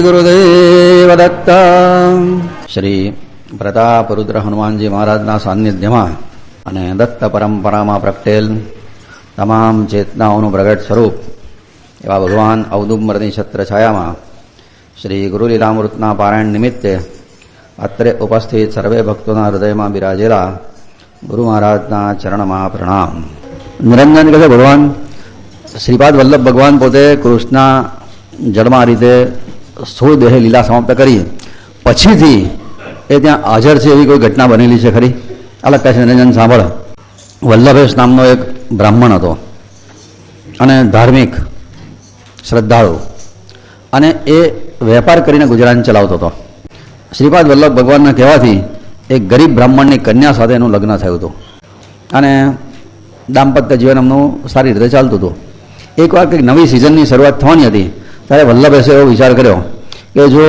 ગુરુદેવ દત્ત શ્રી પ્રતાપરુદ્ર હનુમાનજી મહારાજના સાનિધ્યમાં અને દત્ત પરંપરામાં પ્રગટેલ તમામ ચેતનાઓનું પ્રગટ સ્વરૂપ એવા ભગવાન અવદુમ્બરની છત્ર છાયામાં શ્રી ગુરુલીલામૃતના પારાયણ નિમિત્તે અત્રે ઉપસ્થિત સર્વે ભક્તોના હૃદયમાં બિરાજેલા ગુરુ મહારાજના ચરણમાં પ્રણામ નિરંજન કહે ભગવાન શ્રીપાદ વલ્લભ ભગવાન પોતે કૃષ્ણના જળમાં રીતે દેહે, લીલા સમાપ્ત કરી પછીથી એ ત્યાં હાજર છે એવી કોઈ ઘટના બનેલી છે ખરી? અલગ કહે છે નિરંજન સાંભળ. વલ્લભેશ નામનો એક બ્રાહ્મણ હતો અને ધાર્મિક શ્રદ્ધાળુ અને એ વેપાર કરીને ગુજરાન ચલાવતો હતો. શ્રીપાદ વલ્લભ ભગવાનના કહેવાથી એક ગરીબ બ્રાહ્મણની કન્યા સાથે એનું લગ્ન થયું હતું. અને દાંપત્ય જીવન એમનું સારી રીતે ચાલતું હતું. એકવાર કંઈક નવી સિઝનની શરૂઆત થવાની હતી, ત્યારે વલ્લભેશે એવો વિચાર કર્યો કે જો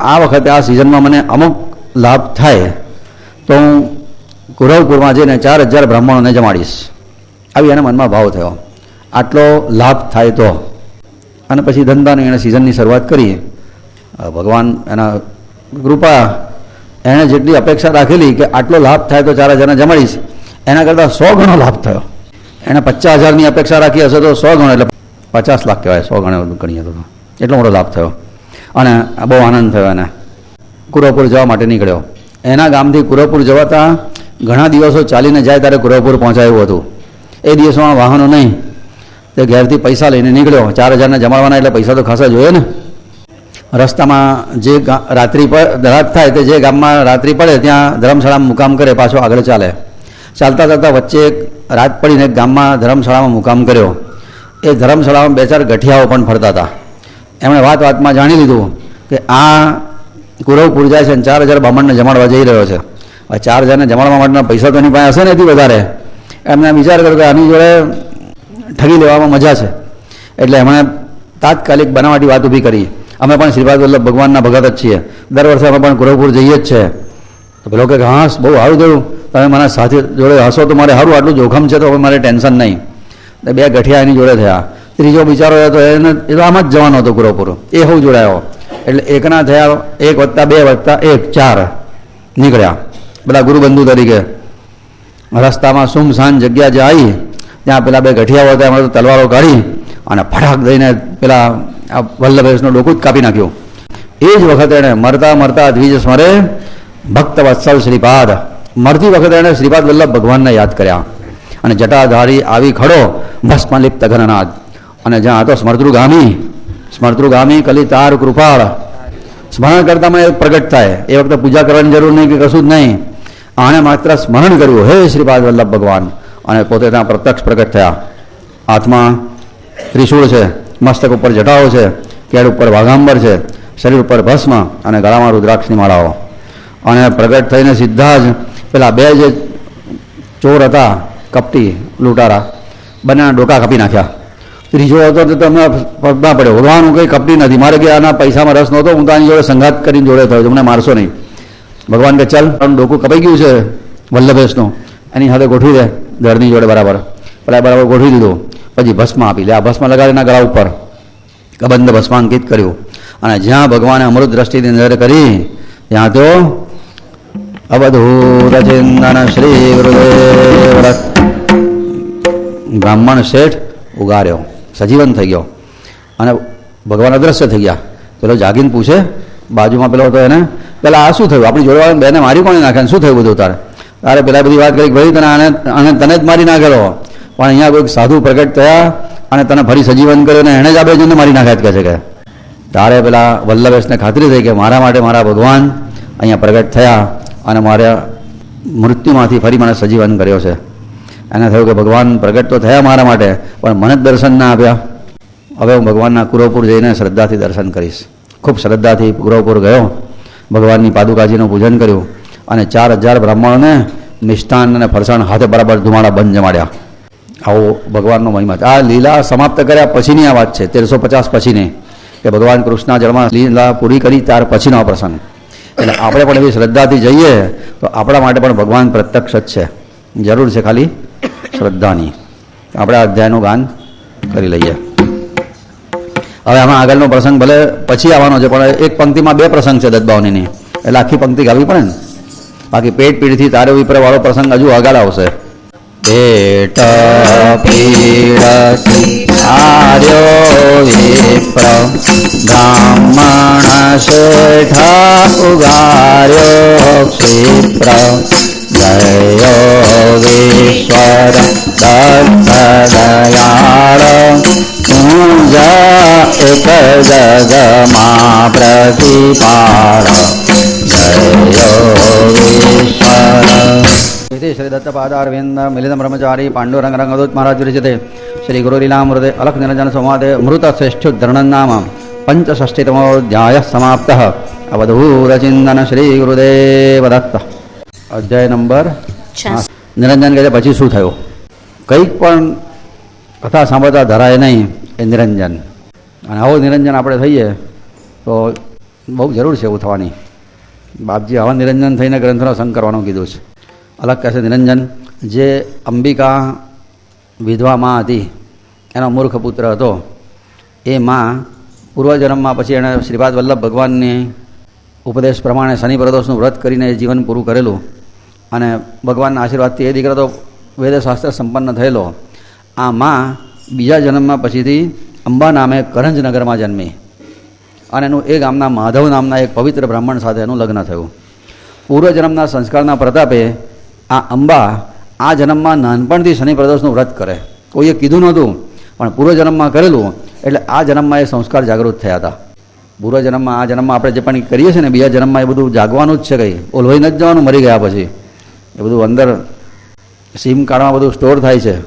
આ વખતે આ સિઝનમાં મને અમુક લાભ થાય, તો હું કુરવપુરમાં જઈને ચાર હજાર બ્રાહ્મણોને જમાડીશ. આવી એને મનમાં ભાવ થયો. આટલો લાભ થાય તો. અને પછી ધંધાની એણે સિઝનની શરૂઆત કરી. ભગવાન એના કૃપા એણે જેટલી અપેક્ષા રાખેલી કે આટલો લાભ થાય તો ચાર હજારને જમાડીશ, એના કરતાં સો ગણો લાભ થયો. એણે પચાસ હજારની અપેક્ષા રાખી હશે તો સો ગણો એટલે પચાસ લાખ કહેવાય સો ગણે ગણીએ તો એટલો મોટો લાભ થયો. અને બહુ આનંદ થયો એને. કુરવપુર જવા માટે નીકળ્યો. એના ગામથી કુરવપુર જવાતા ઘણા દિવસો ચાલીને જાય ત્યારે કુરવપુર પહોંચાયું હતું. એ દિવસોમાં વાહનો નહીં. તે ઘેરથી પૈસા લઈને નીકળ્યો. ચાર હજારને જમાડવાના એટલે પૈસા તો ખાસા જોઈએ ને. રસ્તામાં જે રાત્રિ પર રાત થાય તે જે ગામમાં રાત્રિ પડે ત્યાં ધર્મશાળામાં મુકામ કરે, પાછો આગળ ચાલે. ચાલતા ચાલતા વચ્ચે એક રાત પડીને ગામમાં ધર્મશાળામાં મુકામ કર્યો. એ ધર્મશાળામાં બે ચાર ગઠિયાઓ પણ ફરતા હતા. એમણે વાત વાતમાં જાણી લીધું કે આ કુરવ પૂરજા છે અને ચાર હજાર બ્રાહ્મણને જમાડવા જઈ રહ્યો છે. આ ચાર હજારને જમાડવા માટેના પૈસા તો એની પાસે હશે ને એથી વધારે. એમને વિચાર કર્યો કે આની જોડે ઠગી લેવામાં મજા છે. એટલે એમણે તાત્કાલિક બનાવટી વાત ઊભી કરી. અમે પણ શ્રીપાદ વલ્લભ ભગવાનના ભગત જ છીએ. દર વર્ષે અમે પણ કુરવપુર જઈએ જ છે. તો પેલો કે હા, બહુ સારું થયું. તમે મારા સાથે જોડે હશો તો મારે સારું આટલું જોખમ છે તો હવે મારે ટેન્શન નહીં. બે ગઠિયા એની જોડે થયા. ત્રીજો બિચારો હતો એને એ તો આમ જ જવાનો હતો કુરવપુર એ હું જોડાયો. એટલે એકના થયા, એક વત્તા બે વત્તા એક ચાર નીકળ્યા. બધા ગુરુબંધુ તરીકે. રસ્તામાં સુમસાન જગ્યા જે આવી ત્યાં પેલા બે ગઠિયાઓ હતા એમણે તલવારો કાઢી અને ફટાક દઈને પેલા આ વલ્લભેશનું ડોકું જ કાપી નાખ્યું. એ જ વખતે એણે મરતા મરતા દ્વિજ સ્મરે ભક્ત વત્સલ શ્રીપાદ મરતી વખતે એણે શ્રીપાદ વલ્લભ ભગવાનને યાદ કર્યા. અને જટાધારી આવી ખડો ભસ્મલિપ્ત ઘનનાદ અને જ્યાં હતો સ્મર્તૃગામી સ્મર્તૃગામી કલિતાર કૃપાળ. સ્મરણ કરતામાં એ પ્રગટ થાય. એ વખતે પૂજા કરવાની જરૂર નહીં કે કશું જ નહીં. આણે માત્ર સ્મરણ કર્યું. હે શ્રીપાદ વલ્લભ ભગવાન. અને પોતે ત્યાં પ્રત્યક્ષ પ્રગટ થયા. હાથમાં ત્રિશૂળ છે. મસ્તક ઉપર જટાઓ છે. કેળ ઉપર વાઘાંબર છે. શરીર ઉપર ભસ્મ અને ગળામાં રુદ્રાક્ષની માળાઓ. અને પ્રગટ થઈને સીધા જ પેલા બે જે ચોર હતા, કપટી, લૂંટારા, બંનેના ડોકા કાપી નાખ્યા. ત્રીજો હતો તો તમને પગમાં પડ્યો ભગવાન હું કંઈ કપટી નથી, મારે કે આના પૈસામાં રસ નહોતો, હું તો આની જોડે સંઘાત કરીને જોડે થયો તમને મારશો નહીં. ભગવાન કે, ચાલ ડોકું કપાઈ ગયું છે, વલ્લભેશનું. એની સાથે ગોઠવી દે દળની જોડે બરાબર. પેલા બરાબર ગોઠવી દીધું. પછી ભસ્મ આપી લે આ ભસ્મ લગાડીના ગળા ઉપર કબંધ ભસ્માંકિત કર્યું. અને જ્યાં ભગવાને અમૃત દ્રષ્ટિની નજર કરી, ત્યાં તો અવધૂત ચિંતન શ્રી ગુરુદેવ બ્રાહ્મણ શેઠ ઉગાર્યો. સજીવન થઈ ગયો. અને ભગવાન અદ્રશ્ય થઈ ગયા. પેલો જાગીને પૂછે, બાજુમાં પેલો હતો એને, પેલા આ શું થયું? આપણી જોડવાનું બેને મારી કોણે નાખે શું થયું બધું તારે? તારે પેલા બધી વાત કરી ભાઈ તને આને આને તને જ મારી નાખેલો. પણ અહીંયા કોઈક સાધુ પ્રગટ થયા અને તને ફરી સજીવન કર્યો ને એણે જ આ જોઈને મારી નાખ્યા કહે છે કે, તારે પેલા વલ્લભેશને ખાતરી થઈ કે મારા માટે મારા ભગવાન અહીંયા પ્રગટ થયા. અને મારા મૃત્યુમાંથી ફરી મને સજીવન કર્યો છે. એને થયું કે ભગવાન પ્રગટ તો થયા મારા માટે, પણ મને જ દર્શન ના આપ્યા. હવે હું ભગવાનના કુરવપુર જઈને શ્રદ્ધાથી દર્શન કરીશ. ખૂબ શ્રદ્ધાથી કુરવપુર ગયો. ભગવાનની પાદુકાજીનું પૂજન કર્યું અને ચાર હજાર બ્રાહ્મણોને મિષ્ટાન અને ફરસાણ હાથે બરાબર ધુમાડા બંધ જમાડ્યા. આવો ભગવાનનો મહિમા આ લીલા સમાપ્ત કર્યા પછીની આ વાત છે. તેરસો પચાસ પછીની. કે ભગવાન કૃષ્ણ જળમાં લીલા પૂરી કરી ત્યાર પછીનો આ પ્રસંગ. એટલે આપણે પણ એવી શ્રદ્ધાથી જઈએ, તો આપણા માટે પણ ભગવાન પ્રત્યક્ષ જ છે. જરૂર છે ખાલી શ્રદ્ધાની. આપણે અધ્યાયનું ગાન કરી લઈએ. હવે આમાં આગળનો પ્રસંગ ભલે પછી આવવાનો છે, પણ એક પંક્તિમાં બે પ્રસંગ છે દત્તભાવનીની. એટલે આખી પંક્તિ ગાવી પડે ને? બાકી પેટ પીડથી તારે વિપરે વાળો પ્રસંગ હજુ આગળ આવશે. પેટ પીડથી આર્યો વિપ્ર બ્રાહ્મણ શેઠા उगार्यो क्षिप्र जयो विश्वर दत्तदयाळ पूज उपजगमा प्रतिपार जयो विश्वर इति श्रीदत्तपादारविन्द मिलितं ब्रह्मचारी पाण्डुरङ्गरङ्गदूत् महाराज विरचिते श्रीगुरुलीलामृते अलखनिरञ्जनसंवादे मृतश्रेष्ठुद्धरणं नाम પંચષ્ટિતમોધ્યાય સમાપ્ત અવધૂરચિંદન શ્રી ગુરુદેવ દત્ત અધ્યાય નંબર નિરંજન કહે પછી શું થયું કંઈક પણ કથા સાંભળતા ધરાય નહીં એ નિરંજન અને આવો નિરંજન આપણે થઈએ તો બહુ જરૂર છે એવું થવાની બાપજી આવા નિરંજન થઈને ગ્રંથનો સંગ કરવાનું કીધું છે અલગ કહેશે નિરંજન જે અંબિકા વિધવા માં હતી એનો મૂર્ખ પુત્ર હતો એ માં પૂર્વજન્મમાં પછી એણે શ્રીપાદ વલ્લભ ભગવાનની ઉપદેશ પ્રમાણે શનિ પ્રદોષનું વ્રત કરીને જીવન પૂરું કરેલું. અને ભગવાનના આશીર્વાદથી એ દીકરો તો વેદશાસ્ત્ર સંપન્ન થયેલો. આ માં બીજા જન્મમાં પછીથી અંબા નામે કરંજનગરમાં જન્મી. અને એનું એ ગામના માધવ નામના એક પવિત્ર બ્રાહ્મણ સાથે એનું લગ્ન થયું. પૂર્વજન્મના સંસ્કારના પ્રતાપે આ અંબા આ જન્મમાં નાનપણથી શનિ પ્રદોષનું વ્રત કરે. કોઈએ કીધું નહોતું, પણ પૂર્વજન્મમાં કરેલું એટલે આ જન્મમાં એ સંસ્કાર જાગૃત થયા હતા. પૂર્વજન્મમાં આ જન્મમાં આપણે જે પણ કરીએ છીએ ને, બીજા જન્મમાં એ બધું જાગવાનું જ છે કંઈ. ઓલવાઈ ન જવાનું, મરી ગયા પછી. એ બધું અંદર સિમ કાર્ડમાં બધું સ્ટોર થાય છે.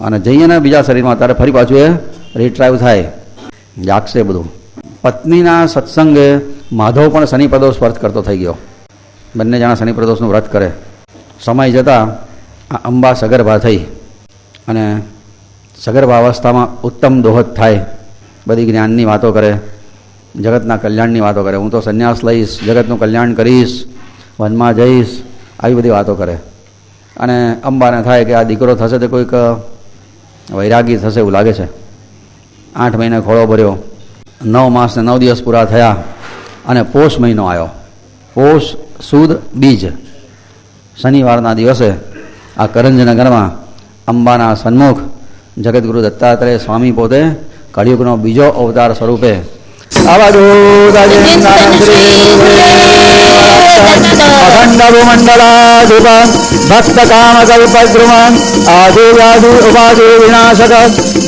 અને જઈએ ને બીજા શરીરમાં, ત્યારે ફરી પાછું એ રિટ્રાઈવ થાય. જાગશે બધું. પત્નીના સત્સંગે માધવ પણ શનિ પ્રદોષ વ્રત કરતો થઈ ગયો. બંને જણા શનિ પ્રદોષનું વ્રત કરે. સમય જતાં આ અંબા સગર્ભા થઈ. અને સગર્ભા અવસ્થામાં ઉત્તમ દોહદ થાય, બધી જ્ઞાનની વાતો કરે, જગતના કલ્યાણની વાતો કરે. હું તો સંન્યાસ લઈશ, જગતનું કલ્યાણ કરીશ, વનમાં જઈશ, આવી બધી વાતો કરે. અને અંબાને થાય કે આ દીકરો થશે તો કોઈક વૈરાગી થશે એવું લાગે છે. આઠ મહિને ખોળો ભર્યો. નવ માસને નવ દિવસ પૂરા થયા અને પોષ મહિનો આવ્યો. પોષ, સુદ, બીજ. શનિવારના દિવસે આ કરંજનગરમાં અંબાના સન્મુખ જગતગુરુ દત્તાત્રેય સ્વામી પોતે કળિયુગનો બીજો અવતાર સ્વરૂપે. ભૂમંડલાધિપ अखण्डभुमण्डलाधिप भक्तकामकल्पद्रुम आदेव्यादि उपाधिविनाशक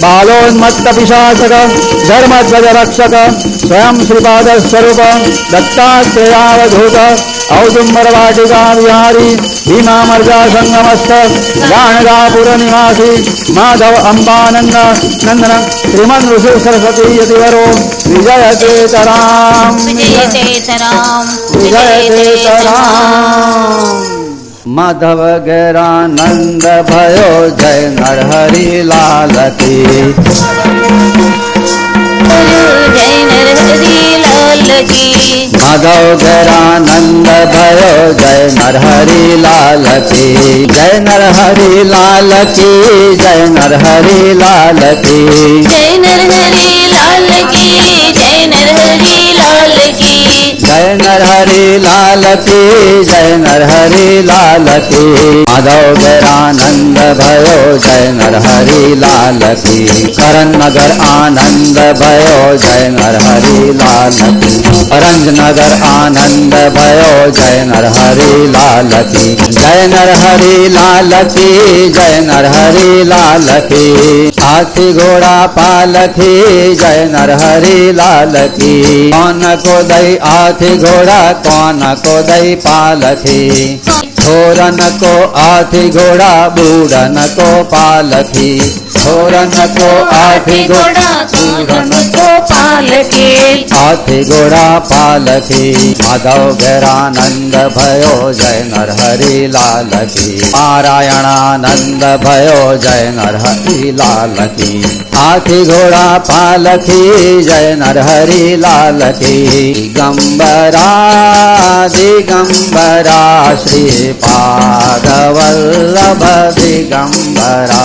बालोन्मत्तपिशाचक धर्मध्वजरक्षक स्वयं श्रीपादस्वरूप दत्तात्रेयावधूत औदुम्बरवाटिका विहारी भीमामर्जा सङ्गमस्थ गाणगापुरनिवासी माधव अम्बानन्द नन्दन श्रीमन् ऋषि सरस्वती यतिवरो विजयचेतराम् विजयचेतराम् નંદન શ્રીમન ઋષિ સરસ્વતી યતિવરો વિજય કેતરામ વિજય તેતરામ વિજય વિજય તેતરામ કેતરામ માધવ ગેરાનંદ ભયો જય નરહરિ લાલતી જય નરહરી લાલ કી માધવ ગેરાનંદ ભયો લાલ કી જય નરહરિ લાલ કી માધવ ગેરાનંદ ભયો જય નરહરિ લાલ કી કરણનગર આનંદ ભયો જય નરહરિ લાલ કી કરંજનગર આનંદ ભયો જય નરહરિ લાલ કી જય નરહરિ લાલ કી જય નરહરિ લાલ કી હાથી ઘોડા પાલખી જય નરહરિ લાલ કી કોન કો દઈ હાથી ઘોડા કોન કો દઈ પાલખી થોરન કો હાથી ઘોડા બુડન કો પાલખી થોરન કો હાથી ઘોડા ઘોડા સુરન કો पालके। ल हाथिघोडा पालि माधव भैरनन्द भयो जय नर हरि लाली नारायणानन्द भयो जय नर हरि लाली हाथिघोडा पाली जय नर हरि दिगम्बरा दिगम्बरा श्रीपादवल्लभ दिगम्बरा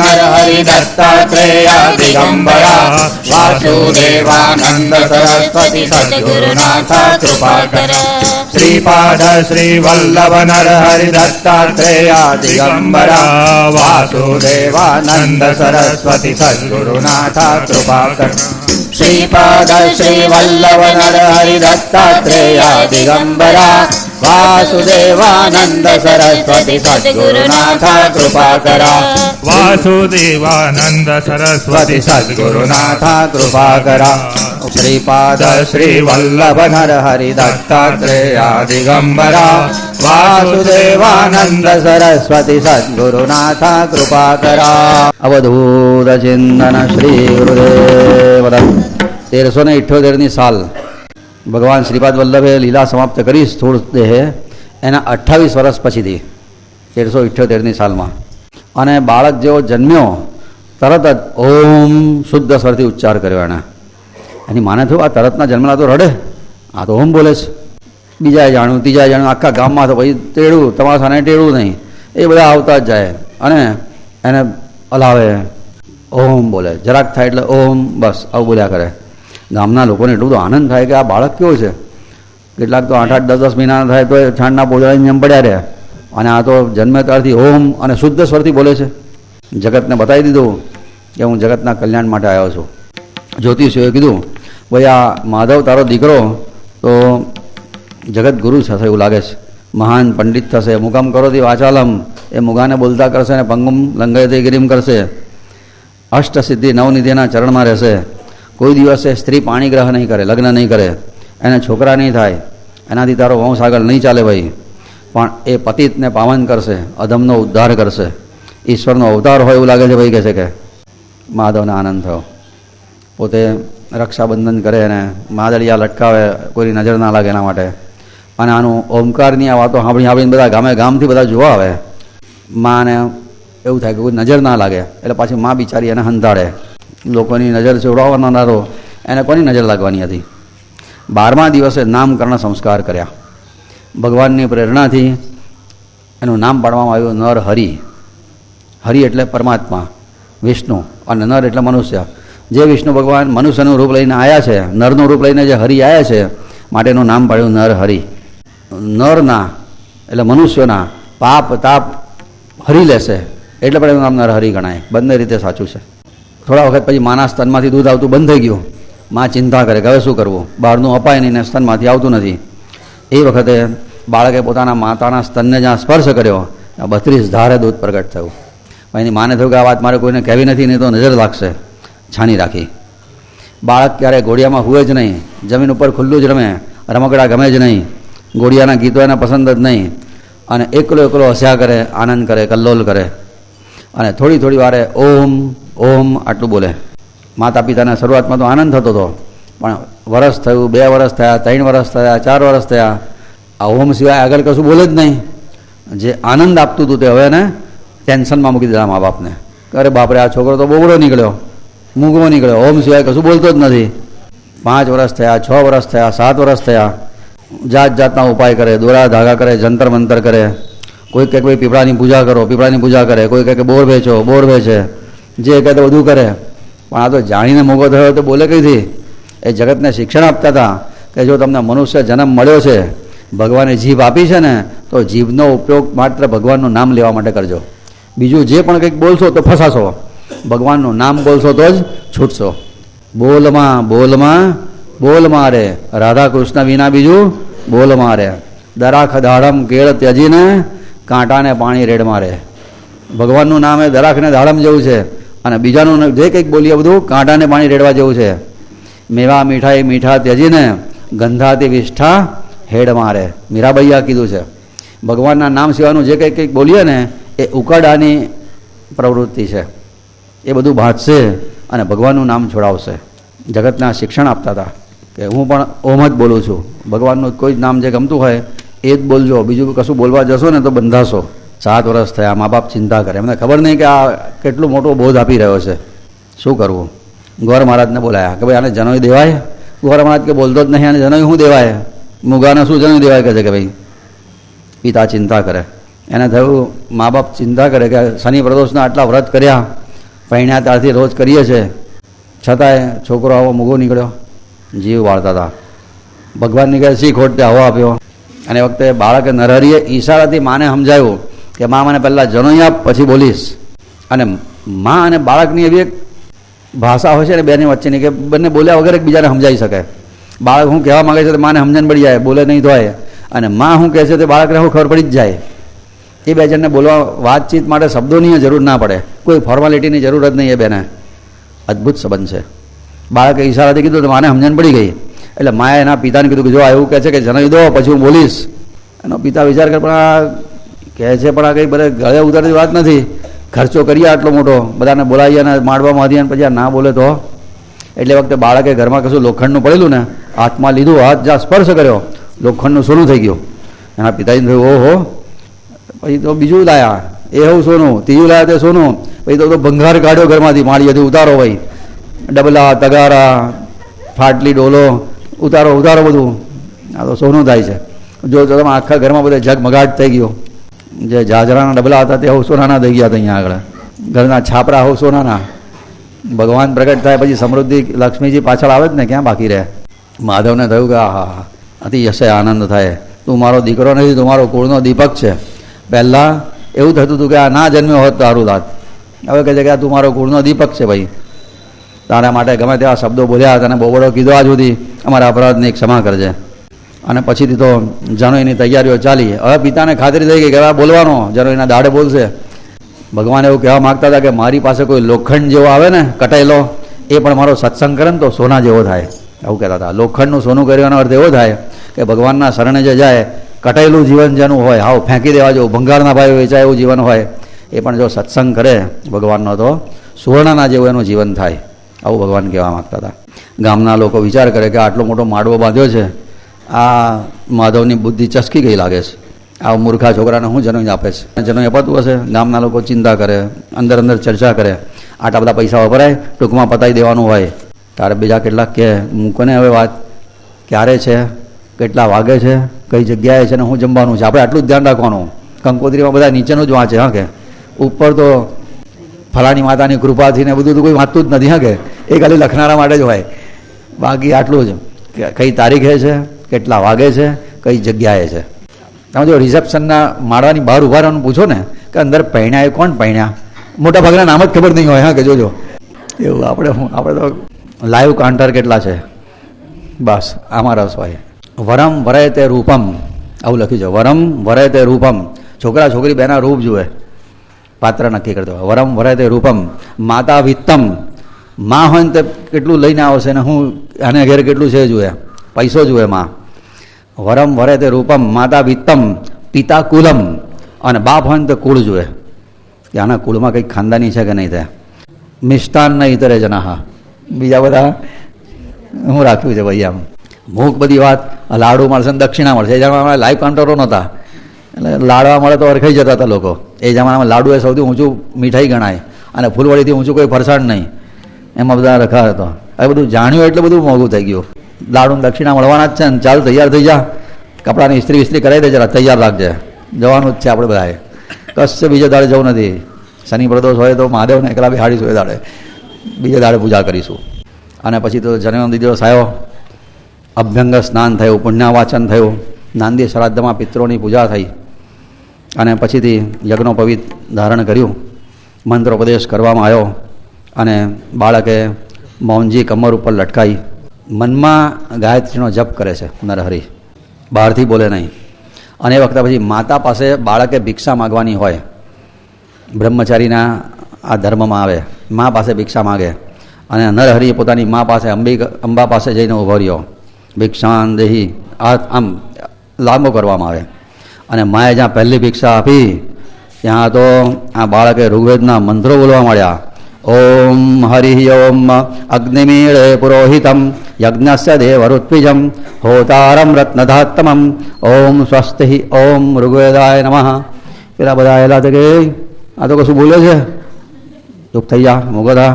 नर हरि दत्तात्रेय दिगंबरा वासुदेवानंद सरस्वती सद्गुरुनाथ कृपाकर श्रीपाद श्रीवल्लभ नर हरि दत्तात्रेय दिगंबरा वासुदेवानंद सरस्वती सद्गुरुनाथ कृपाकर श्रीपाद श्रीवल्लभ नर हरि વાસુદેવાનંદ સરસ્વતી સદગુરુનાથ કૃપા કરા વાસુદેવાનંદ સરસ્વતી સદગુરુનાથ કૃપા કરા શ્રીપાદ શ્રી વલ્લભ નર હરિ દત્તાત્રેયા દિગંબરા વાસુદેવાનંદ સરસ્વતી સદગુરુનાથ કૃપા કરા અવધૂત ચિંતન શ્રી ગુરુદેવ તેરસો ને ઇઠ્યોતેરની સાલ ભગવાન શ્રીપાદ વલ્લભે લીલા સમાપ્ત કરી સ્થૂળ દેહે. એના અઠ્ઠાવીસ વર્ષ પછીથી, તેરસો ઇઠ્યોતેરની સાલમાં. અને બાળક જેવો જન્મ્યો, તરત જ ઓમ શુદ્ધ સ્વરથી ઉચ્ચાર કર્યો એણે. એની માને થયું, આ તરતના જન્મના તો રડે. આ તો ઓમ બોલે છે. બીજાએ જાણ્યું, ત્રીજાએ જાણ્યું, આખા ગામમાં તો પછી ટેડું, તમારા સાને ટેડું નહીં. એ બધા આવતા જ જાય. અને એને હલાવે ઓમ બોલે. જરાક થાય એટલે ઓમ, બસ, આવું બોલ્યા કરે. ગામના લોકોને એટલું બધો આનંદ થાય કે આ બાળક કેવો છે? કેટલાક તો આઠ આઠ, દસ દસ મહિનાના થાય તો છાણના પોદળાની જેમ પડ્યા રહે અને આ તો જન્મે ત્યારથી ઓમ અને શુદ્ધ સ્વરથી બોલે છે. જગતને બતાવી દીધું કે હું જગતના કલ્યાણ માટે આવ્યો છું. જ્યોતિષીઓએ કીધું, ભાઈ આ માધવ તારો દીકરો, તો જગત ગુરુ થશે એવું લાગે છે. મહાન પંડિત થશે મુકામ કરોથી વાચાલમ. એ મુગાને બોલતા કરશે અને પંગુમ લંગાયથી ગિરિમ કરશે. અષ્ટસિદ્ધિ નવનિધિના ચરણમાં રહેશે. કોઈ દિવસે સ્ત્રી પાણી ગ્રહ નહીં કરે, લગ્ન નહીં કરે, એને છોકરા નહીં થાય, એનાથી તારો વંશ આગળ નહીં ચાલે ભાઈ. પણ એ પતિતને પાવન કરશે, અધમનો ઉદ્ધાર કરશે. ઈશ્વરનો અવતાર હોય એવું લાગે છે ભાઈ કહે છે કે, માધવને આનંદ થયો. પોતે રક્ષાબંધન કરે અને માદળિયા લટકાવે, કોઈની નજર ના લાગે એના માટે. અને આનું ઓમકારની આ વાતો સાંભળી સાંભળીને બધા ગામે ગામથી બધા જોવા આવે. માને એવું થાય કે કોઈ નજર ના લાગે, એટલે પાછી મા બિચારી એને હંતાડે લોકોની નજર ચોડાવનારો એને કોની નજર લાગવાની હતી? બારમા દિવસે નામકરણ સંસ્કાર કર્યા. ભગવાનની પ્રેરણાથી એનું નામ પાડવામાં આવ્યું નર હરિ. હરિ એટલે પરમાત્મા, વિષ્ણુ અને નર એટલે મનુષ્ય. જે વિષ્ણુ ભગવાન મનુષ્યનું રૂપ લઈને આવ્યા છે, નરનું રૂપ લઈને જે હરિ આવ્યા છે, માટેનું નામ પાડ્યું નર હરિ. નરના એટલે મનુષ્યોના પાપ તાપ હરી લેશે. એટલે પણ એનું નામ નર હરિ ગણાય. બંને રીતે સાચું છે. થોડા વખત પછી માના સ્તનમાંથી દૂધ આવતું બંધ થઈ ગયું. માં ચિંતા કરે કે હવે શું કરવું? બહારનું અપાય નહીં સ્તનમાંથી આવતું નથી. એ વખતે બાળકે પોતાના માતાના સ્તનને જ્યાં સ્પર્શ કર્યો બત્રીસ ધારે દૂધ પ્રગટ થયું. એની માને થયું કે આ વાત મારે કોઈને કહેવી નથી, નહીં તો નજર લાગશે. છાની રાખી. બાળક ક્યારે ઘોડિયામાં હુએ જ નહીં, જમીન ઉપર ખુલ્લું જ રમે, રમકડા ગમે જ નહીં, ઘોડિયાના ગીતો એને પસંદ જ નહીં, અને એકલો એકલો હસ્યા કરે, આનંદ કરે, કલ્લોલ કરે. અને થોડી થોડી વારે ઓમ ઓમ આટલું બોલે. માતા પિતાને શરૂઆતમાં તો આનંદ થતો હતો. પણ વરસ થયું, બે વરસ થયા, ત્રણ વરસ થયા, ચાર વરસ થયા. આ ઓમ સિવાય આગળ કશું બોલે જ નહીં. જે આનંદ આપતું હતું તે હવે એને ટેન્શનમાં મૂકી દીધા મા બાપને અરે બાપરે, આ છોકરો તો બોબડો નીકળ્યો. મૂકવો નીકળ્યો. ઓમ સિવાય કશું બોલતો જ નથી. પાંચ વરસ થયા, છ વરસ થયા, સાત વરસ થયા. જાત જાતના ઉપાય કરે, દોરા ધાગા કરે, જંતર મંતર કરે. કોઈ કહે કે, ભાઈ, પીપળાની પૂજા કરો, પીપળાની પૂજા કરે. કોઈ કહે કે, બોર વેચો, બોર વેચે. જે કહે બધું કરે. પણ આ તો જાણીને મોગો થયો તો બોલે કઈથી? એ જગતને શિક્ષણ આપતા હતા કે જો તમને મનુષ્ય જન્મ મળ્યો છે, ભગવાને જીભ આપી છે ને, તો જીભનો ઉપયોગ માત્ર ભગવાનનું નામ લેવા માટે કરજો. બીજું જે પણ કંઈક બોલશો તો ફસાશો. ભગવાનનું નામ બોલશો તો જ છૂટશો. બોલમાં બોલમાં બોલ મારે રાધા કૃષ્ણ વિના બીજું બોલ મારે દરાખ દાડમ કેળ ત્યજીને કાંટાને પાણી રેડ મારે ભગવાનનું નામ એ દરાખને દાડમ જેવું છે. અને બીજાનું જે કંઈક બોલીએ બધું કાંટાને પાણી રેડવા જેવું છે. મેવા મીઠાઈ મીઠા ત્યજીને ગંધાતી વિષ્ઠા હેડ મારે. મીરાબૈયા કીધું છે. ભગવાનના નામ સિવાયનું જે કંઈક કંઈક બોલીએ ને, એ ઉકાડાની પ્રવૃત્તિ છે. એ બધું ભાંચશે અને ભગવાનનું નામ છોડાવશે. જગતના શિક્ષણ આપતા હતા કે હું પણ ઓમ જ બોલું છું. ભગવાનનું કોઈ જ નામ જે ગમતું હોય, એ જ બોલજો. બીજું કશું બોલવા જશો ને તો બંધાશો. સાત વર્ષ થયા, મા બાપ ચિંતા કરે. એમને ખબર નહીં કે આ કેટલું મોટો બોધ આપી રહ્યો છે. શું કરવું? ગોર મહારાજને બોલાયા કે ભાઈ, આને જનોઈ દેવાય? ગોર મહારાજ કે બોલતો જ નહીં, આને જનોઈ શું દેવાય? મુગાને શું જનોઈ દેવાય કહે છે કે ભાઈ? પિતા ચિંતા કરે. એને થયું, મા બાપ ચિંતા કરે કે શનિ પ્રદોષના આટલા વ્રત કર્યા, પૈણ્યા ત્યારથી રોજ કરીએ છે. છતાંય છોકરો આવો મૂગો નીકળ્યો, જીવ વાળતા હતા. ભગવાનની કહે શી ખોટ તે હવા આપ્યો. અને વખતે બાળકે નરહરીએ ઈશારાથી માને સમજાયું કે મા, મને પહેલાં જનોઈ આપ, પછી બોલીશ. અને મા અને બાળકની એવી એક ભાષા હોય છે ને બેની વચ્ચેની કે બંને બોલ્યા વગર એકબીજાને સમજાઈ શકે. બાળક હું કહેવા માંગે છે તો માને સમજણ પડી જાય, બોલે નહીં ધોય અને માં શું કહે છે તે બાળકને હું ખબર પડી જ જાય. એ બે જણને બોલવા, વાતચીત માટે શબ્દોની જરૂર ના પડે. કોઈ ફોર્માલિટીની જરૂર જ નહીં એ બેને. અદ્ભુત સંબંધ છે. બાળકે ઈશારાથી કીધું તો માને સમજણ પડી ગઈ. એટલે માએ એના પિતાને કીધું કે જો એવું કહે છે કે જણાવી દો, પછી હું બોલીશ. એનો પિતા વિચાર કરે, પણ આ કહે છે, પણ આ કંઈ બધા ગળે ઉતરતી વાત નથી. ખર્ચો કરીએ આટલો મોટો. બધાને બોલાવીએ અને માડવામાં હતી અને પછી ના બોલે તો? એટલે વખતે બાળકે ઘરમાં કશું લોખંડનું પડેલું ને, હાથમાં લીધું, હાથ જ્યાં સ્પર્શ કર્યો. લોખંડનું સોનું થઈ ગયું. એના પિતાજીને થયું, ઓહો, પછી તો બીજું લાયા. એ હું સોનું, ત્રીજું લાયા તે સોનું. પછી તો ભંગાર કાઢ્યો ઘરમાંથી. માળીએથી ઉતારો ભાઈ. ડબલા, તગારા, ફાટલી, ડોલો, ઉતારો ઉતારો બધું. આ તો સોનું થાય છે. જો તમે આખા ઘરમાં બધા ઝગમગાટ થઈ ગયો. જે જાજરાના ડબલા હતા તે હવે સોનાના થઈ ગયા હતા અહીંયા આગળ. ઘરના છાપરા હવે સોનાના. ભગવાન પ્રગટ થાય પછી સમૃદ્ધિ લક્ષ્મીજી પાછળ આવે જ ને, ક્યાં બાકી રહે? માધવને થયું કે હા અતિ યશે આનંદ થાય. તું મારો દીકરો નથી, તું મારો કુળનો દીપક છે. પહેલાં એવું થતું હતું કે, આ ના જન્મ્યો હોત તારું દાંત હવે કહે છે કે, આ તું મારો કુળનો દીપક છે ભાઈ. તારા માટે ગમે તેવા શબ્દો બોલ્યા તને બહુ બધો કીધો આ સુધી, અમારા અપરાધની ક્ષમા કરજે. અને પછીથી તો જનોઈની તૈયારીઓ ચાલી. હવે પિતાને ખાતરી થઈ ગઈ કે હવે બોલવાનો. જનોઈના દાડે બોલશે. ભગવાન એવું કહેવા માગતા હતા કે મારી પાસે કોઈ લોખંડ જેવો આવે ને કટાયેલો એ પણ મારો સત્સંગ કરે ને તો સોના જેવો થાય. એવું કહેતા હતા. લોખંડનું સોનું કરવાનો અર્થ એવો થાય કે ભગવાનના શરણે જે જાય કટાયેલું જીવન જેનું હોય, હાવ ફેંકી દેવા જેવું, ભંગારના ભાઈ વેચાય એવું જીવન હોય, એ પણ જો સત્સંગ કરે, ભગવાનનો તો સુવર્ણના જેવું એનું જીવન થાય. આવું ભગવાન કહેવા માગતા હતા. ગામના લોકો વિચાર કરે કે આટલો મોટો માડવો બાંધ્યો છે આ માધવની બુદ્ધિ ચસકી ગઈ લાગે છે. આ મૂર્ખા છોકરાને હું જનોઈ આપે છે? જનોઈ અપાતું હશે? ગામના લોકો ચિંતા કરે, અંદર અંદર ચર્ચા કરે. આટલા બધા પૈસા વપરાય, ટૂંકમાં પતાવી દેવાનું હોય. તારે બીજા કેટલાક કહે મૂકોને હવે વાત? ક્યારે છે? કેટલા વાગે છે? કઈ જગ્યાએ છે ને શું જમવાનું છે? આપણે આટલું જ ધ્યાન રાખવાનું. કંકોત્રીમાં બધા નીચેનું જ વાંચે, હા કે? ઉપર તો ફલાણી માતાની કૃપાથી ને બધું તો કોઈ વાંચતું જ નથી, હા કે? એ ખાલી લખનારા માટે જ હોય. બાકી આટલું જ. કે કઈ તારીખે છે? કેટલા વાગે છે, કઈ જગ્યાએ છે. તમે જો રિસેપ્શનના માળવાની બહાર ઊભા રહેવાનું પૂછો ને, કે અંદર પહેણ્યા એ કોણ પહેણ્યા? મોટા ભાગના નામ જ ખબર નહીં હોય, હા, કે જોજો. એવું, આપણે આપણે તો લાઈવ કાઉન્ટર કેટલા છે? બસ, આમાં રસ વરમ વરે તે રૂપમ. આવું લખ્યું છે વરમ વરે તે રૂપમ. છોકરા, છોકરી બેના રૂપ જુએ. પાત્ર નક્કી કરતો વરમ વરે તે રૂપમ. માતા વિત્તમ. મા હોય ને તે કેટલું લઈને આવશે ને હું આને ઘેર કેટલું છે જુએ. પૈસો જુએ માં વરમ વરે તે રૂપમ, માતા વિત્તમ, પિતા કુલમ, અને બાપ હોય તે કુળ જુએ કે આના કુળમાં કંઈક ખાનદાની છે કે નહીં તે? મિષ્ટાન ન ઇતરે જનાહા. બીજા બધા હું રાખ્યું છે ભાઈ આમ. મૂક બધી વાત લાડુ મળશે ને દક્ષિણા મળશે. એ જમાનામાં લાઈવ કાઉન્ટરો નહોતા. એટલે લાડવા મળે તો અરખાઈ જતા હતા લોકો. એ જમાનામાં લાડુ એ સૌથી ઊંચું મીઠાઈ ગણાય. અને ફૂલવડીથી ઊંચું કોઈ ફરસાણ નહીં. એમાં બધા રખા હતો. હવે બધું જાણ્યું એટલે બધું મોંઘું થઈ ગયું. લાડુ દક્ષિણા મળવાના જ છે ને ચાલ તૈયાર થઈ જા. કપડાની ઇસ્ત્રી વિસ્ત્રી કરાવી દે જરા તૈયાર રાખજે. જવાનું જ છે આપણે બધાએ. કશે બીજે દાડે જવું નથી. શનિ પ્રદોષ હોય તો મહાદેવને એકલા બિહાડીશું એ દાડે. બીજે દાડે પૂજા કરીશું. અને પછી તો જન્મ દિવસ આવ્યો અભ્યંગ સ્નાન થયું, પુણ્યવાચન થયું. નાંદી શ્રાદ્ધમાં પિત્રોની પૂજા થઈ. અને પછીથી યજ્ઞોપવિત ધારણ કર્યું. મંત્રોપદેશ કરવામાં આવ્યો. અને બાળકે મૌનજી કમર ઉપર લટકાઈ. મનમાં ગાયત્રીનો જપ કરે છે નરહરી બહારથી બોલે નહીં. અને એ વખતે પછી માતા પાસે બાળકે ભિક્ષા માગવાની હોય. બ્રહ્મચારીના આ ધર્મમાં આવે. મા પાસે ભિક્ષા માગે. અને નરહરિએ પોતાની મા પાસે અંબી અંબા પાસે જઈને ઊભો રહ્યો. ભિક્ષાન દેહી. આ આમ લાંબો કરવામાં આવે. અને માએ જ્યાં પહેલી ભિક્ષા આપી, ત્યાં તો આ બાળકે ઋગ્વેદના મંત્રો બોલવા માંડ્યા. ઓમ હરિ ઓમ અગ્નિમીળે પુરોહિતમ યજ્ઞસ્ય દેવઋત્વિજમ હોતારમ રત્નધાત્તમમ ઓમ સ્વસ્તિ ઓમ ઋગ્વેદાય નમઃ પેલા બધા આવેલા હતા કે આ તો કશું બોલે છે ચૂપ થઈ જા મુગધા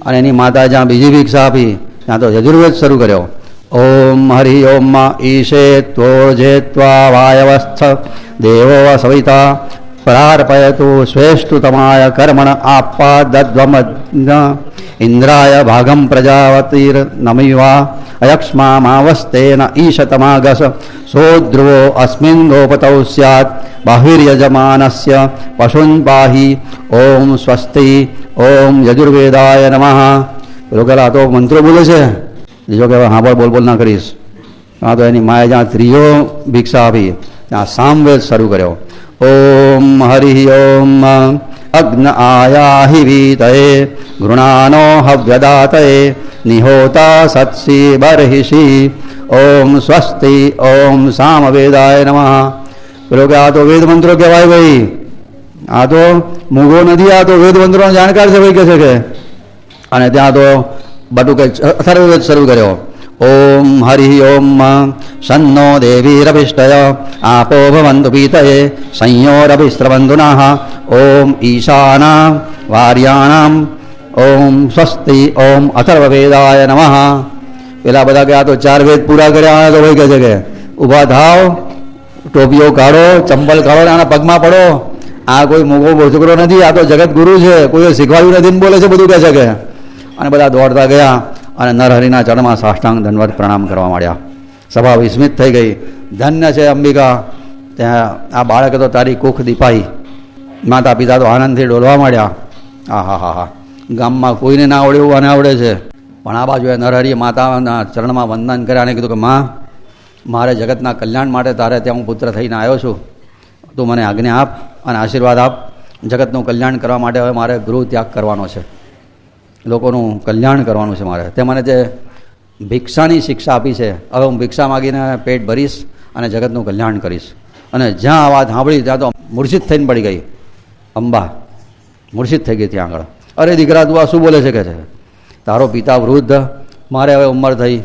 અને એની માતા જ્યાં બીજી ભિક્ષા આપી ત્યાં તો યજુર્વેદ શરૂ કર્યો ઓમ હરિ ઓમ ઈશે ત્વોજે ત્વા વાયવસ્થ દેવો સવિતા પ્રાર્પયતુ શ્રેષ્ઠુતમાય કર્મણ આપવા દદ્વમ ઇન્દ્રાય ભાગમ પ્રજાવતીર નમિવા અયક્ષ્મામાવસ્તેન ઈશતમાગસ સોદ્રુવો અસ્મિન ગોપતૌ સ્યાત બાહિર્યજમાનસ્ય પશુન પાહિ ઓમ સ્વસ્તિ ઓમ યજુર્વેદાય નમઃ પેલો તો મંત્રો બોલે છે બીજો કે હા બોલ બોલ ના કરીશ આ તો એની માએ જ્યાં ત્રીજો ભિક્ષા આપી ત્યાં સામવેદ શરૂ કર્યો ઓમ हरिः ॐ અગ્ન આયાહિ વીતયે ગૃણાનો હવ્યદાતયે નિહોતા સત્સી બર્હિષી ઓમ સ્વસ્તિ ઓમ સામવેદાય નમઃ પેલો આ તો વેદ મંત્રો કહેવાય ભાઈ આ તો મૂગો નથી આ તો વેદ મંત્રોનો જાણકાર છે ભાઈ કે છે કે અને ત્યાં તો બટુકે અથર્વવેદ શરૂ કર્યો ઓમ હરિ ઓમ સન્નો દેવીરભિષ્ટય આપો ભવંતુ પીતયે સંયોરભિસ્રબંધુના ઓમ ઈશાના વાર્યાણામ ઓમ સ્વસ્તિ ઓમ અથર્વવેદાય નમઃ પેલા બધા કે આ તો ચાર વેદ પૂરા કર્યા તો ભાઈ કહે છે કે ઊભા થાવ ટોપીઓ કાઢો ચંપલ કાઢો ને આના પગમાં પડો આ કોઈ મોગો છોકરો નથી આ તો જગત ગુરુ છે કોઈએ શીખવાડ્યું નથી ને બોલે છે બધું કહે છે કે અને બધા દોડતા ગયા અને નરહરિના ચરણમાં સાષ્ટાંગ દંડવત પ્રણામ કરવા માંડ્યા. સભા વિસ્મિત થઈ ગઈ. ધન્ય છે અંબિકા. ત્યાં આ બાળક તો તારી કુખ દીપાઈ. માતા પિતા તો આનંદથી ડોલવા માંડ્યા. આ હા હા. હા ગામમાં કોઈને ના આવડે એવું આવડે છે. પણ આ બાજુએ નરહરિએ માતાના ચરણમાં વંદન કર્યા અને કીધું કે, માં, મારે જગતના કલ્યાણ માટે તારે ત્યાં હું પુત્ર થઈને આવ્યો છું. તું મને આજ્ઞા આપ અને આશીર્વાદ આપ. જગતનું કલ્યાણ કરવા માટે હવે મારે ગૃહ ત્યાગ કરવાનો છે. લોકોનું કલ્યાણ કરવાનું છે મારે. તે મને જે ભિક્ષાની શિક્ષા આપી છે, હવે હું ભિક્ષા માગીને પેટ ભરીશ અને જગતનું કલ્યાણ કરીશ. અને જ્યાં આ વાત સાંભળી ત્યાં તો મૂર્છિત થઈને પડી ગઈ. અંબા, મૂર્છિત થઈ ગઈ ત્યાં આગળ. અરે દીકરા, તું આ શું બોલે છે કે છે? તારો પિતા વૃદ્ધ, મારે હવે ઉંમર થઈ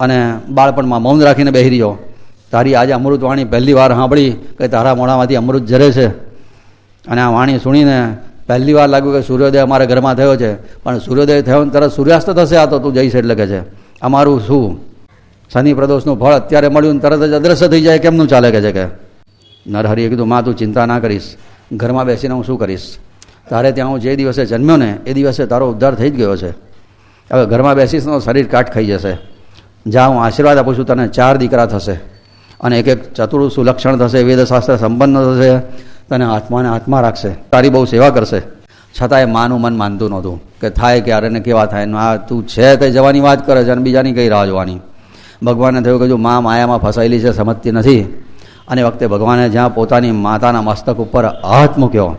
અને બાળપણમાં મૌન રાખીને બેસી રહ્યો. તારી આજે અમૃત વાણી પહેલી વાર સાંભળી કે તારા મોઢામાંથી અમૃત ઝરે છે. અને આ વાણી સુણીને પહેલી વાર લાગ્યું કે સૂર્યોદય અમારા ઘરમાં થયો છે. પણ સૂર્યોદય થયો ને તરત સૂર્યાસ્ત થશે, આ તો તું જઈશ એટલે કે છે. અમારું શું? શનિ પ્રદોષનું ફળ અત્યારે મળ્યું ને તરત જ અદ્રશ્ય થઈ જાય, કેમનું ચાલે કે છે કે? નરહરિએ કીધું, માં, તું ચિંતા ના કરીશ. ઘરમાં બેસીને હું શું કરીશ? તારે ત્યાં હું જે દિવસે જન્મ્યો ને, એ દિવસે તારો ઉદ્ધાર થઈ જ ગયો છે. હવે ઘરમાં બેસીશ તો શરીર કાટ ખાઈ જશે. જ્યાં હું આશીર્વાદ આપું છું, તને ચાર દીકરા થશે. અને એક એક ચતુર સુલક્ષણ થશે, વેદશાસ્ત્ર સંપન્ન થશે. તને આત્માને હાથમાં રાખશે, તારી બહુ સેવા કરશે. છતાંય માનું મન માનતું નહોતું કે થાય ક્યારે ને કેવા થાય. આ તું છે તે જવાની વાત કરે છે અને બીજાની કઈ રાહ જોવાની. ભગવાને થયું કે જો મા માયામાં ફસાયેલી છે, સમજતી નથી. અને વખતે ભગવાને જ્યાં પોતાની માતાના મસ્તક ઉપર હાથ મૂક્યો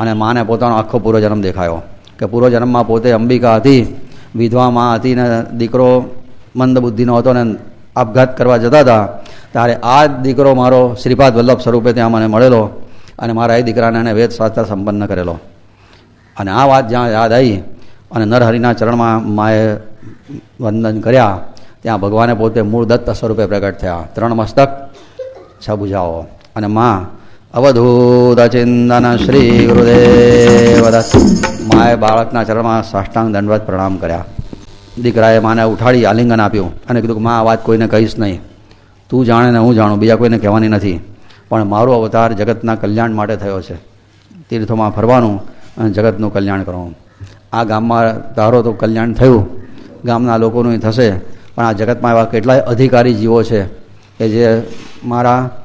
અને માને પોતાનો આખો પૂર્વજન્મ દેખાયો. કે પૂર્વજન્મમાં પોતે અંબિકા હતી, વિધવા માં હતી ને દીકરો મંદ બુદ્ધિનો હતો ને આપઘાત કરવા જતા હતા. ત્યારે આ જ દીકરો મારો શ્રીપાદ વલ્લભ સ્વરૂપે ત્યાં મને મળેલો. અને મારા એ દીકરાને એને વેદશાસ્ત્ર સંપન્ન કરેલો. અને આ વાત જ્યાં યાદ આવી અને નરહરિના ચરણમાં માએ વંદન કર્યા, ત્યાં ભગવાને પોતે મૂળ દત્ત સ્વરૂપે પ્રગટ થયા. ત્રણ મસ્તક છબુજાઓ. અને માં, અવધૂત ચિંતન શ્રી ગુરુદેવ માએ બાળકના ચરણમાં સાષ્ટાંગ દંડવત પ્રણામ કર્યા. દીકરાએ માને ઉઠાડી આલિંગન આપ્યું અને કીધું કે, માં, આ વાત કોઈને કહીશ નહીં. તું જાણે ને હું જાણું. બીજા કોઈને કહેવાની નથી. પણ મારો અવતાર જગતના કલ્યાણ માટે થયો છે. તીર્થોમાં ફરવાનું અને જગતનું કલ્યાણ કરવાનું. આ ગામમાં તારો તો કલ્યાણ થયું. ગામના લોકોનું થશે. પણ આ જગતમાં એવા કેટલાય અધિકારી જીવો છે કે જે મારા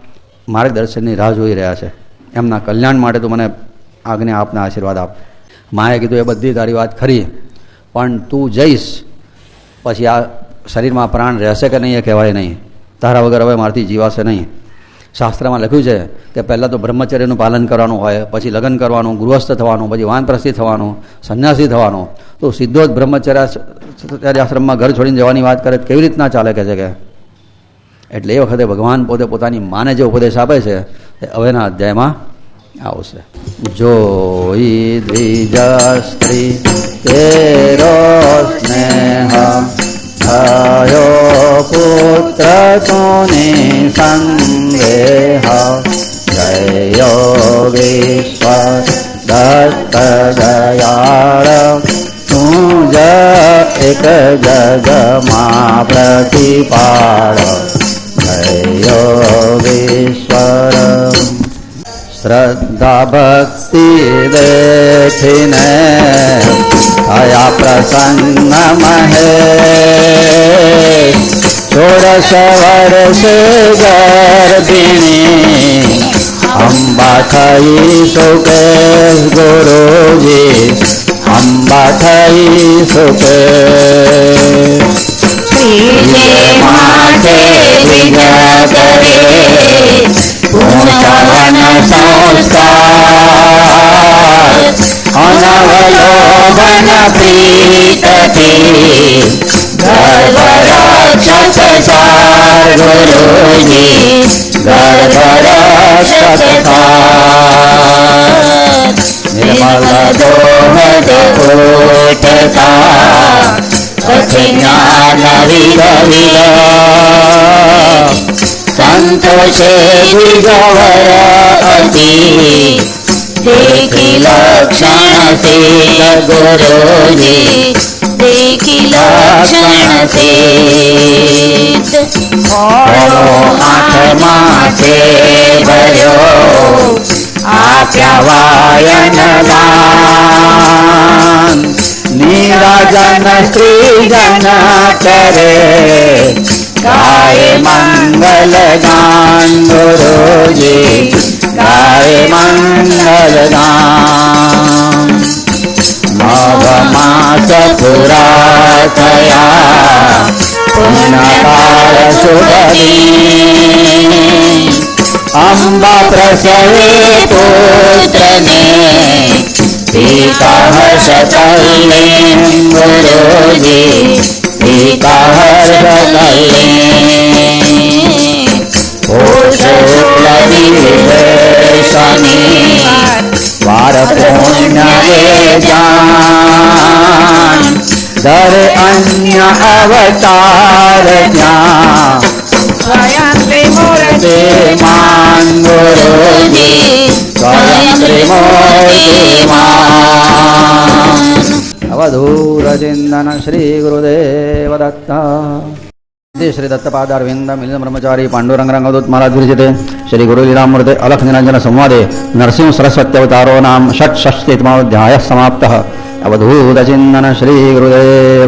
માર્ગદર્શનની રાહ જોઈ રહ્યા છે. એમના કલ્યાણ માટે તું મને આજ્ઞા આપના આશીર્વાદ આપ. માએ કીધું એ બધી તારી વાત ખરી. પણ તું જઈશ. પછી આ શરીરમાં પ્રાણ રહેશે કે નહીં એ કહેવાય નહીં. તારા વગર હવે મારથી જીવાશે નહીં. શાસ્ત્રમાં લખ્યું છે કે પહેલાં તો બ્રહ્મચર્યનું પાલન કરવાનું હોય, પછી લગ્ન કરવાનું, ગૃહસ્થ થવાનું, પછી વાનપ્રસ્થી થવાનું, સંન્યાસી થવાનું. તો સીધો જ બ્રહ્મચર્ય આશ્રમમાં ઘર છોડીને જવાની વાત કરે, કેવી રીતના ચાલે કે છે કે? એટલે એ વખતે ભગવાન પોતે પોતાની માને જે ઉપદેશ આપે છે, એ હવેના અધ્યાયમાં આવશે. જોઈ દ્વિજ સ્ત્રી, તેરો સ્નેહ થયો પુત્ર તુને સંદેહ જયો વિશ્વ દત્ત દયાળ તું જ એક જગમાં પ્રતિપાળ જયો વિશ્વર શ્રદ્ધા ભક્તિ દેખીને થયા પ્રસન્ન મહે ષોડશ વર્ષે ગર્ભિણી અંબા થઈ સુકેશ ગુરુજી અંબા થઈ સુકે શ્રીજે વિજય કરે પૂર્ણવન સંસ્કાર અનવલોકન પ્રીતથી ગર્ભરક્ષક સાર ગુરુજી ગર્ભરક્ષક સાર નિર્મલ દોહ ઉઠતા પછી જ્ઞાન વિર વિર સંતોષે દિગવર અતિ દેખી લક્ષણ તે ગુરુજી દેખી લક્ષણ તે ઓળો હાથ માથે ભર્યો આપ્યા વાયન દાન નિરાજન સ્ત્રી જન पुराया पुनरासुगले अम्ब प्रसी पोने पीता हले अङ्गी पीता हरले વાર પુણ્ય જાન દર અન્ય અવતાર ત્યાં તે માન ગુરુજી સ્વયં શ્રી ગુરુદેવ દત્તા नमस्ते श्री दत्तपादारविंद मिलिंद ब्रह्मचारी पांडुरंगरंगदूत महाराज विरचिते श्री गुरु अलख निरंजन संवादे नरसिंह सरस्वत्यवतारो नाम षट्षष्टितमोऽध्यायः समाप्तः। श्री श्रीगुरुदेव